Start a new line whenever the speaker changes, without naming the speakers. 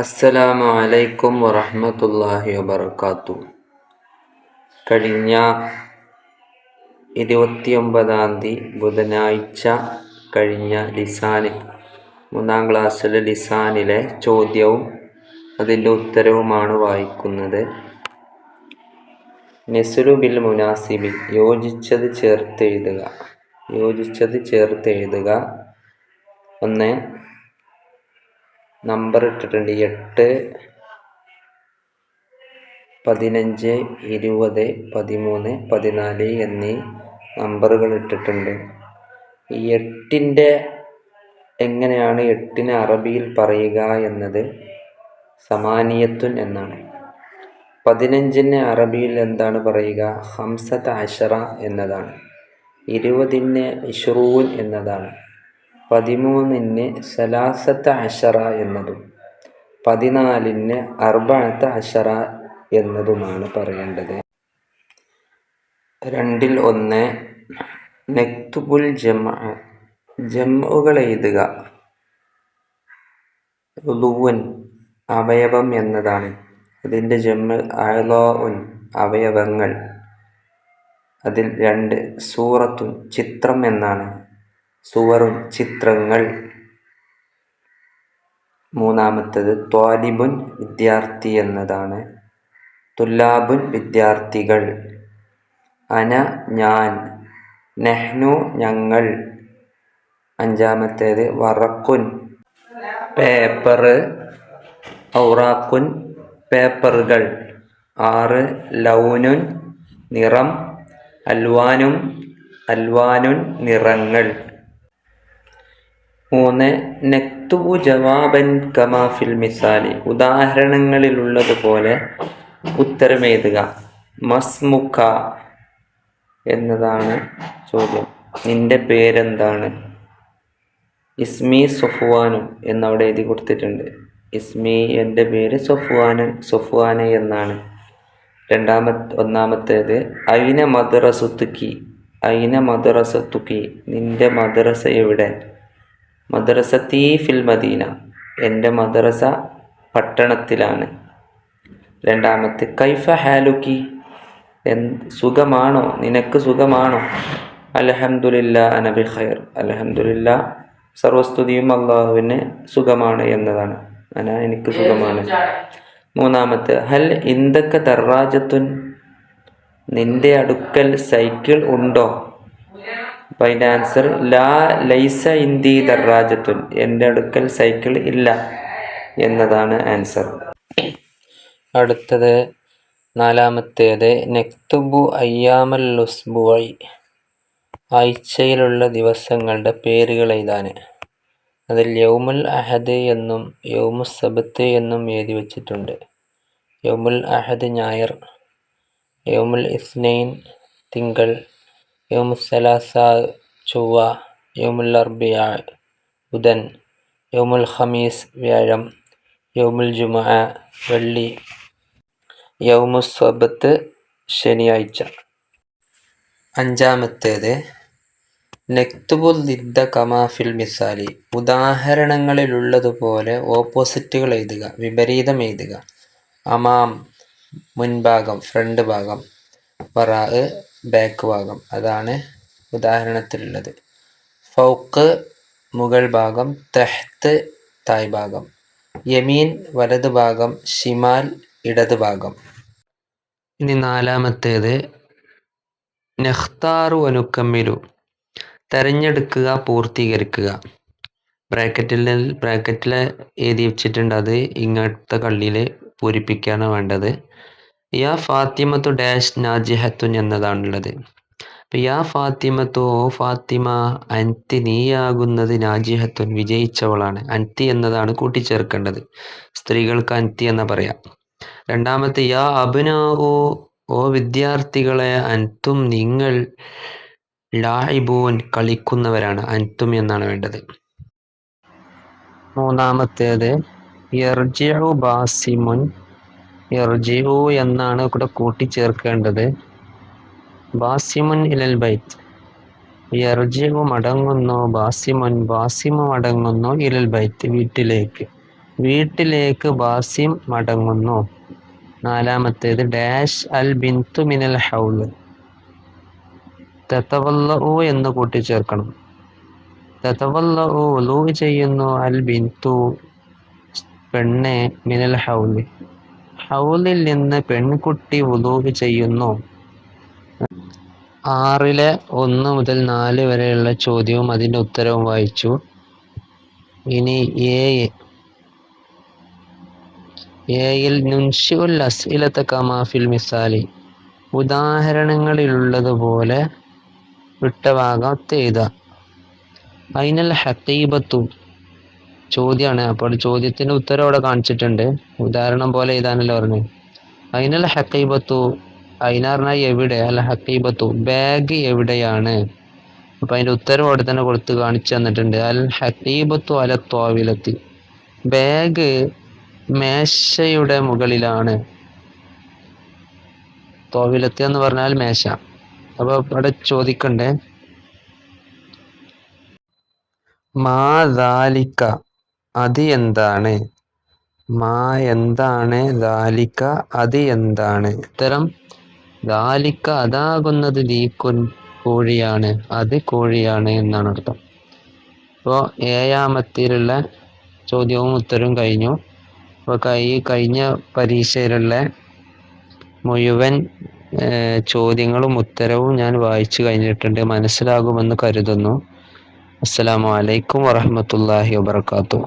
അസ്സലാമു അലൈക്കും വറഹ്മത്തുള്ളാഹി വബർക്കാത്തു കഴിഞ്ഞ ഇരുപത്തിയൊമ്പതാം തീയതി ബുധനാഴ്ച കഴിഞ്ഞ ലിസാനിൽ മൂന്നാം ക്ലാസ്സിലെ ലിസാനിലെ ചോദ്യവും അതിന്റെ ഉത്തരവുമാണ് വായിക്കുന്നത്. നെസുലു ബിൽ മുനാസിബിൽ യോജിച്ചത് ചേർത്ത് എഴുതുക. യോജിച്ചത് ചേർത്ത് എഴുതുക. ഒന്ന് നമ്പർ ഇട്ടിട്ടുണ്ട്. എട്ട് പതിനഞ്ച് ഇരുപത് പതിമൂന്ന് പതിനാല് എന്നീ നമ്പറുകൾ ഇട്ടിട്ടുണ്ട്. ഈ എട്ടിന്റെ എങ്ങനെയാണ് എട്ടിനെ അറബിയിൽ പറയുക എന്നത് സമാനിയത്തുൻ എന്നാണ്. പതിനഞ്ചിന് അറബിയിൽ എന്താണ് പറയുക? ഹംസത്ത് അഷറ എന്നതാണ്. ഇരുപതിന് ഇഷ്റൂൻ എന്നതാണ്. പതിമൂന്നിന് സലാസത്ത് അഷറ എന്നതും പതിനാലിന് അർബഅത്ത് അഷറ എന്നതുമാണ് പറയേണ്ടത്. രണ്ടിൽ ഒന്ന് നെക്തുബുൽ ജമ ജമ്മുകൾ എഴുതുക. ലുവൻ അവയവം എന്നതാണ്. അതിന്റെ ജമ്മ് അയലോഉൻ അവയവങ്ങൾ. അതിൽ രണ്ട് സൂറത്തും ചിത്രം എന്നാണ്. സുവറുൻ ചിത്രങ്ങൾ. മൂന്നാമത്തേത് ത്വാലിബുൻ വിദ്യാർത്ഥി എന്നതാണ്. തുല്ലാബുൻ വിദ്യാർത്ഥികൾ. അന ഞാൻ. നെഹ്നു ഞങ്ങൾ. അഞ്ചാമത്തേത് വറക്കുൻ. പേപ്പർ ഔറാക്കുൻ പേപ്പറുകൾ. ആറ് ലൗനുൻ നിറം. അൽവാനും അൽവാനുൻ നിറങ്ങൾ. മൂന്ന് നക്തുബു ജവാബൻ കമാഫിൽ മിസാലി. ഉദാഹരണങ്ങളിലുള്ളതുപോലെ ഉത്തരമെഴുതുക. മസ്മുഖ എന്നതാണ് ചോദ്യം. നിന്റെ പേരെന്താണ്? ഇസ്മി സൊഫ്വാനു എന്നവിടെ എഴുതി കൊടുത്തിട്ടുണ്ട്. ഇസ്മി എന്റെ പേര് സൊഫ്വാനൻ സൊഫ്വാന എന്നാണ്. രണ്ടാമത്തെ ഒന്നാമത്തേത് അയിന മദ്രസത്തുക്കി? അയിന മദ്രസത്തുക്കി? നിന്റെ മദ്രസ എവിടെ? മദ്രസത്തീ ഫിൽ മദീന. എന്റെ മദ്രസ പട്ടണത്തിലാണ്. രണ്ടാമത്തെ കൈഫ ഹാലുക്കി? എൻ സുഖമാണോ? നിനക്ക് സുഖമാണോ? അലഹമുല്ല അനബി ഖൈർ. അലഹമുല്ല സർവസ്തുതിയും അള്ളാഹുവിന് സുഖമാണ് എന്നതാണ്. അന എനിക്ക് സുഖമാണ്. മൂന്നാമത്തെ ഹൽ ഇന്തൊക്കെ ദർറാജത്തുൻ നിന്റെ അടുക്കൽ സൈക്കിൾ ഉണ്ടോ? അപ്പം അതിന്റെ ആൻസർ ലാ ലൈസ ഇന്ദി ദർറാജത്തുൻ എന്റെ അടുക്കൽ സൈക്കിൾ ഇല്ല എന്നതാണ് ആൻസർ അടുത്തത് നാലാമത്തേത് നെക്തുബു അയ്യാമൽ ലുസ്ബുഐ. ആഴ്ചയിലുള്ള ദിവസങ്ങളുടെ പേരുകൾ എഴുതാൻ. അതിൽ യൗമുൽ അഹദ് എന്നും യൗമുൽ സബത്ത് എന്നും എഴുതി വച്ചിട്ടുണ്ട്. യൗമുൽ അഹദ് ഞായർ യൗമുൽ ഇസ്നൈൻ തിങ്കൾ യൗമുൽ സലാസ ചൊവ്വ യൗമുൽ അർബിയ ബുധൻ യൗമുൽ ഖമീസ് വ്യാഴം യൗമുൽ ജുമ വെള്ളി യൗമുൽ സബത്ത് ശനിയാഴ്ച. അഞ്ചാമത്തേത് നെക്തുബുൽ ദിദ്ദ കമാഫിൽ മിസാലി. ഉദാഹരണങ്ങളിലുള്ളതുപോലെ ഓപ്പോസിറ്റുകൾ എഴുതുക വിപരീതം എഴുതുക. അമാം മുൻഭാഗം ഫ്രണ്ട് ഭാഗം. വറാ ബാക്ക് ഭാഗം. അതാണ് ഉദാഹരണത്തിലുള്ളത്. ഫൗക്ക് മുകൾ ഭാഗം തെഹ്ത്ത് തായ് ഭാഗം. യമീൻ വലത് ഭാഗം ഷിമാൽ ഇടത് ഭാഗം. ഇനി നാലാമത്തേത് നെഹ്താറു അനുക്കമ്മിലു തെരഞ്ഞെടുക്കുക പൂർത്തീകരിക്കുക. ബ്രാക്കറ്റിൽ ബ്രാക്കറ്റിൽ എഴുതി വെച്ചിട്ടുണ്ട്. അത് ഇങ്ങനത്തെ കള്ളിയിൽ പൂരിപ്പിക്കുകയാണ് വേണ്ടത്. യാ ഫാത്തിമത്തു ഡാഷ് നാജിഹത്തുൻ എന്നതാണുള്ളത്. അപ്പം യാ ഫാത്തിമത്തു ഓ ഫാത്തിമ അൻതി നീയാകുന്നത് നാജിഹത്തുൻ വിജയിച്ചവളാണ്. അൻതി എന്നതാണ് കൂട്ടിച്ചേർക്കേണ്ടത്. സ്ത്രീകൾക്ക് അൻതി എന്ന് പറയാം. രണ്ടാമത്തെ യാ അബ്നാഉ ഓ വിദ്യാർത്ഥികളെ അൻതും നിങ്ങൾ ലായിബൂൻ കളിക്കുന്നവരാണ്. അൻതും എന്നാണ് വേണ്ടത്. മൂന്നാമത്തേത് യർജിഉ ബാസിമുൻ യർജിഉ എന്നാണ് ഇവിടെ കൂട്ടിച്ചേർക്കേണ്ടത്. ബാസിമുൻ ഇലൽ ബൈത്ത്. യർജിഉ മടങ്ങുന്നു ബാസിമുൻ ബാസിമു മടങ്ങുന്നു ഇലൽ ബൈത്ത് വീട്ടിലേക്ക്. വീട്ടിലേക്ക് ബാസിം മടങ്ങുന്നു. നാലാമത്തേത് ഡാഷ് അൽ ബിന്തു മിനൽ ഹൗൽ തത്തവല്ലഉ എന്ന് കൂട്ടിച്ചേർക്കണം. തത്തവല്ലഉ ലൂ ചെയ്യുന്നു അൽ ബിന്തു പെണ്ണെ മിനൽ ഹൗൽ ഹൗലിൽ നിന്ന് പെൺകുട്ടി വുദൂ ചെയ്യുന്നു. ആറിലെ ഒന്ന് മുതൽ നാല് വരെയുള്ള ചോദ്യവും അതിന്റെ ഉത്തരവും വായിച്ചു. ഇനി ഏഴ് ഏയിൽ നുൻഷിഉൽ അസ്ഇലത കമാഫിൽ മിസാലി. ഉദാഹരണങ്ങളിലുള്ളതുപോലെ വിട്ട ഭാഗത്ത് എഴുതുക. ഹക്കീബത്തു ചോദ്യമാണ് അപ്പോൾ ചോദ്യത്തിന്റെ ഉത്തരം അവിടെ കാണിച്ചിട്ടുണ്ട്. ഉദാഹരണം പോലെ എഴുതാനല്ലോ പറഞ്ഞു. അയിനൽ ഹക്കൈബത്തു അയിനാറിനായി എവിടെ? അല്ല ഹക്കൈബത്തു ബാഗ് എവിടെയാണ്? അപ്പൊ അതിന്റെ ഉത്തരം അവിടെ തന്നെ കൊടുത്ത് കാണിച്ചു തന്നിട്ടുണ്ട്. അൽ ഹക്കീബത്തു അല തോവിലത്തി ബാഗ് മേശയുടെ മുകളിലാണ്. തോവിലത്തി എന്ന് പറഞ്ഞാൽ മേശ. അപ്പൊ അവിടെ ചോദിക്കണ്ടേ? മാ ദാലിക്ക അത് എന്താണ് മാ എന്താണ്? ദാലിക്ക അത് എന്താണ് ഉത്തരം ദാലിക്ക അതാകുന്നത് ദീക്കുൻ കോഴിയാണ്. അത് കോഴിയാണ് എന്നാണ് അർത്ഥം. അപ്പോൾ ഏഴാമത്തിലുള്ള ചോദ്യവും ഉത്തരവും കഴിഞ്ഞു. അപ്പോൾ കൈ കഴിഞ്ഞ പരീക്ഷയിലുള്ള മുഴുവൻ ചോദ്യങ്ങളും ഉത്തരവും ഞാൻ വായിച്ചു കഴിഞ്ഞിട്ടുണ്ട്. മനസ്സിലാകുമെന്ന് കരുതുന്നു. അസ്സലാമു അലൈക്കും വറഹ്മത്തുള്ളാഹി വബർക്കാത്തു